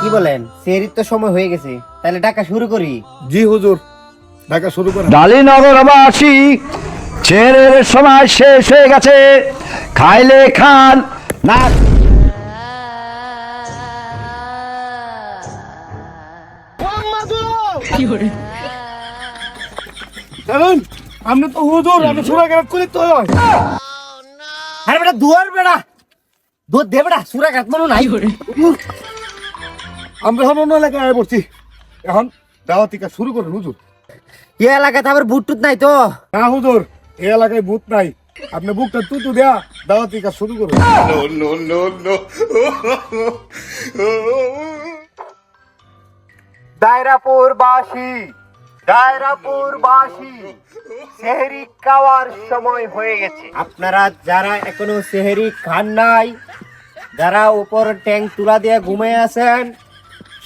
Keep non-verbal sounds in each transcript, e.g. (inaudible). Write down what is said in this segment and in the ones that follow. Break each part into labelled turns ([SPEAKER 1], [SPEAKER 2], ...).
[SPEAKER 1] কি বলেন? সেহরির তো সময় হয়ে গেছে। তাহলে ডাকা শুরু করি।
[SPEAKER 2] জি হুজুর। ঢাকা শুরু করেন।
[SPEAKER 3] ডালিনগরবাসী ছেলের সময় শেষ হয়ে গেছে। খাইলে খান না
[SPEAKER 2] কারণ আপনি তো হুজুর আপনি সুরা করি তো হয়।
[SPEAKER 1] আরে বেটা দুয়ার বেটা দুধ দে বেটা সুরা কাট মনে নাই।
[SPEAKER 2] আমরা এখন অন্য এলাকায় আয় পড়ছি। এখন দাওয়াতি কাজ শুরু করেন হুজুর।
[SPEAKER 1] এ এলাকাতে আবার বুট টুত নাই তো?
[SPEAKER 2] না হুজুর এই এলাকায় ভূত নাই। আপনি বুকটা তুতু দেয়া দাওয়াতি শুরু করুন।
[SPEAKER 1] দায়রাপুর বাসী দায়রাপুর বাসী খাওয়ার সময় হয়ে গেছে। আপনারা যারা এখনও সেহরি খান নাই যারা উপর ট্যাঙ্ক তুলা দিয়ে ঘুমিয়ে আছেন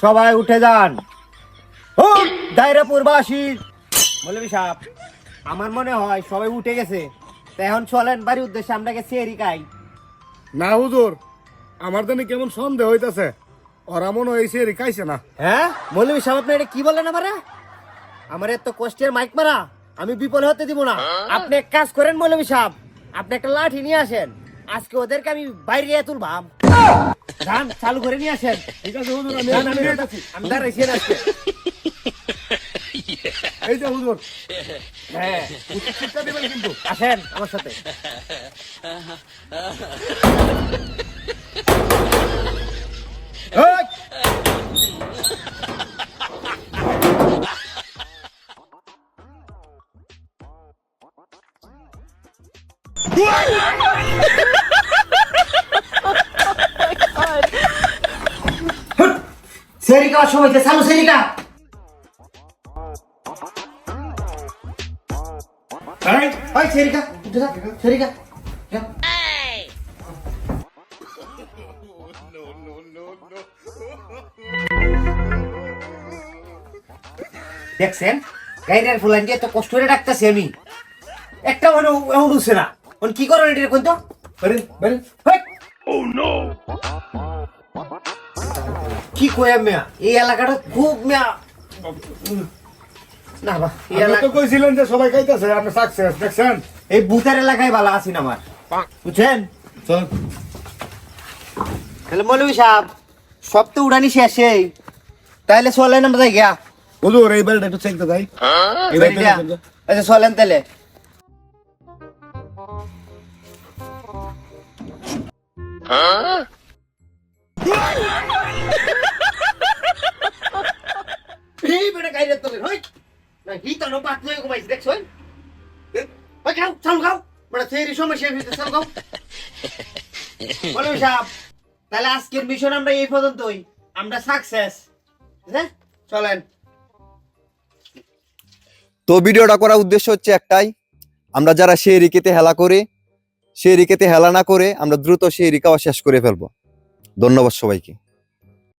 [SPEAKER 1] সবাই উঠে যান। ও দায়রাপুর বাসী মৌলভী সাহেব আমার মনে হয় সবাই উঠে গেছে। তো এখন চলেন বাড়ির উদ্দেশ্যে আমরা গেছি সেহরি খাই।
[SPEAKER 2] না হুজুর আমার জানি কেমন সন্দেহ হইতাছে। ওরা মনে হয়েছে রিকাইছে না।
[SPEAKER 1] হ্যাঁ? মৌলভী সাহেব আপনি এটা কি বললেন আমারে? আমার এত কষ্টের মাইক মারা আমি বিপদ হতে দিব না। আপনি এক কাজ করেন মৌলভী সাহেব আপনি একটা লাঠি নিয়ে আসেন। আজকে ওদেরকে আমি বাইরে তুলবাম। গান চালু করে নিয়ে আসেন।
[SPEAKER 2] ঠিক আছে হুজুর আমি
[SPEAKER 1] আমি দাঁড়াইছি আজকে
[SPEAKER 2] এই যে হুজুর।
[SPEAKER 1] হ্যাঁ।
[SPEAKER 2] কিন্তু।
[SPEAKER 1] আসেন আমার সাথে। (laughs) সেরিকা সময় যে চালু সেরিকা। দেখছেন? গাইডের ফুলান দিয়ে তো কষ্ট করে ডাকতেছি আমি। একটা মানে উঠছে না। মানে কি করেন এটা কোন তো
[SPEAKER 2] বেরেন, বেরেন।
[SPEAKER 1] কি কই আমি? এই এলাকাটা খুব মিয়া। না বা এই এলাকা
[SPEAKER 2] তো কইছিলেন যে সবাই খাইতেছে আপনি সাকসেস দেখছেন?
[SPEAKER 1] এই বুথের এলাকায় ভালো আছি না আমার। বুঝছেন?
[SPEAKER 2] চল।
[SPEAKER 1] তাহলে মৌলভী সাহেব সব তো উড়ানি শেষেই তাহলে চলেন আমরা গিয়া।
[SPEAKER 2] হুজুর এই বেলটা একটু চেক দাও।
[SPEAKER 1] আচ্ছা চলেন তাহলে। এই সাহেব তাহলে আজকের মিশন আমরা এই পর্যন্তই আমরা সাকসেস হ্যাঁ চলেন
[SPEAKER 4] তো ভিডিওটা করার উদ্দেশ্য হচ্ছে একটাই। আমরা যারা সেই রিকেতে হেলা করে সেই রিকেতে হেলা না করে আমরা দ্রুত সেই রিকাওয়া শেষ করে ফেলব। ধন্যবাদ সবাইকে।